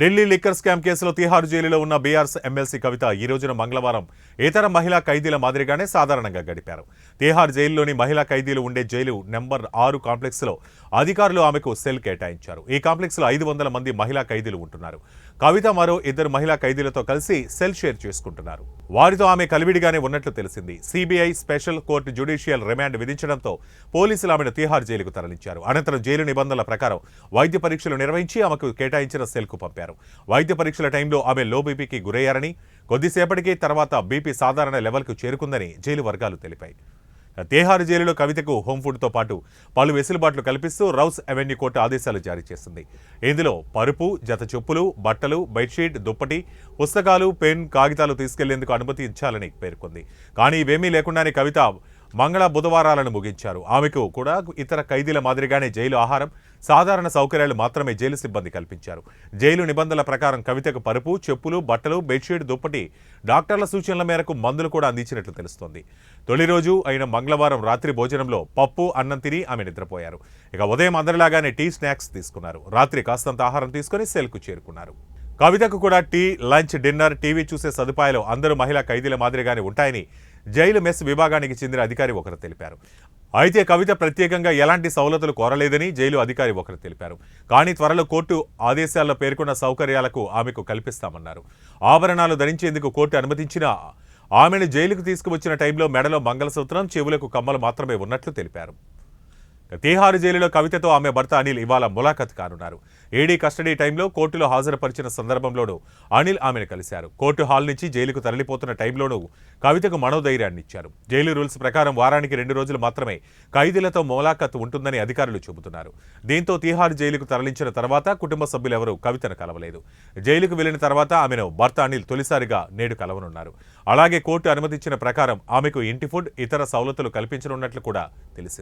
Delhi liquor scam కేసులో తిహార్ జైలులో ఉన్న బీఆర్ఎస్ ఎమ్మెల్సీ కవిత ఈ రోజున మంగళవారం ఇతర మహిళా ఖైదీల మాదిరిగానే సాధారణంగా గడిపారు. తిహార్ జైలులోని మహిళా ఖైదీలు ఉండే జైలు నెంబర్ ఆరు కాంప్లెక్స్లో అధికారులు ఆమెకు సెల్ కేటాయించారు. ఈ కాంప్లెక్స్లో ఐదు వందల మంది మహిళా ఖైదీలు ఉంటున్నారు. కవిత మరో ఇద్దరు మహిళా ఖైదీలతో కలిసి సెల్ షేర్ చేసుకుంటున్నారు. వారితో ఆమె కలివిడిగానే ఉన్నట్లు తెలిసింది. CBI special court judicial remand విధించడంతో పోలీసులు ఆమెను తీహార్ జైలుకు తరలించారు. అనంతరం జైలు నిబంధనల ప్రకారం వైద్య పరీక్షలు నిర్వహించి ఆమెకు కేటాయించిన సెల్కు పంపారు. వైద్య పరీక్షల టైంలో ఆమె లో బీపీకి గురయ్యారని కొద్దిసేపటికి తర్వాత బీపీ సాధారణ లెవెల్కు చేరుకుందని జైలు వర్గాలు తెలిపాయి. తేహారు జైలులో కవితకు హోమ్ ఫుడ్తో పాటు పలు వెసులుబాట్లు కల్పిస్తూ రౌస్ అవెన్యూ కోర్టు ఆదేశాలు జారీ చేసింది. ఇందులో పరుపు జత చెప్పులు బట్టలు బెడ్షీట్ దుప్పటి పుస్తకాలు పెన్ కాగితాలు తీసుకెళ్ళేందుకు అనుమతి ఇచ్చాలని పేర్కొంది. కానీ ఇవేమీ లేకుండానే కవిత మంగళ బుధవారాలను ముగించారు. ఆమెకు కూడా ఇతర ఖైదీల మాదిరిగానే జైలు ఆహారం సాధారణ సౌకర్యాలు మాత్రమే జైలు సిబ్బంది కల్పించారు. జైలు నిబంధనల ప్రకారం కవితకు పరుపు చెప్పులు బట్టలు బెడ్షీట్ దుప్పటి డాక్టర్ల సూచనల మేరకు మందులు కూడా అందించినట్లు తెలుస్తోంది. తొలి రోజు అయిన మంగళవారం రాత్రి భోజనంలో పప్పు అన్నం తిని ఆమె నిద్రపోయారు. ఇక ఉదయం అందరిలాగానే టీ స్నాక్స్ తీసుకున్నారు. రాత్రి కాస్తంత ఆహారం తీసుకుని సెల్కు చేరుకున్నారు. కవితకు కూడా టీ లంచ్ డిన్నర్ టీవీ చూసే సదుపాయాలు అందరూ మహిళా ఖైదీల మాదిరిగానే ఉంటాయని జైలు మెస్ విభాగానికి చెందిన అధికారి ఒకరు తెలిపారు. అయితే కవిత ప్రత్యేకంగా ఎలాంటి సౌలతులు కోరలేదని జైలు అధికారి ఒకరు తెలిపారు. కానీ త్వరలో కోర్టు ఆదేశాల్లో పేర్కొన్న సౌకర్యాలకు ఆమెకు కల్పిస్తామన్నారు. ఆభరణాలు ధరించేందుకు కోర్టు అనుమతించిన ఆమెను జైలుకు తీసుకువచ్చిన టైంలో మెడలో మంగళసూత్రం చెవులకు కమ్మలు మాత్రమే ఉన్నట్లు తెలిపారు. తీహారు జైలులో కవితతో ఆమె భర్త అనిల్ ఇవాళ ములాఖత్ కానున్నారు. ఏడీ కస్టడీ టైంలో కోర్టులో హాజరుపరిచిన సందర్భంలోనూ అనిల్ ఆమెను కలిశారు. కోర్టు హాల్ నుంచి జైలుకు తరలిపోతున్న టైంలోనూ కవితకు మనోధైర్యాన్ని ఇచ్చారు జైలు రూల్స్ ప్రకారం వారానికి రెండు రోజులు మాత్రమే ఖైదీలతో ములాఖత్ ఉంటుందని అధికారులు చెబుతున్నారు. దీంతో తీహార్ జైలుకు తరలించిన తర్వాత కుటుంబ సభ్యులెవరూ కవితను కలవలేదు. జైలుకు వెళ్ళిన తర్వాత ఆమెను భర్త అనిల్ తొలిసారిగా నేడు కలవనున్నారు. అలాగే కోర్టు అనుమతించిన ప్రకారం ఆమెకు ఇంటి ఫుడ్ ఇతర సౌలతులు కల్పించనున్నట్లు కూడా తెలిసింది.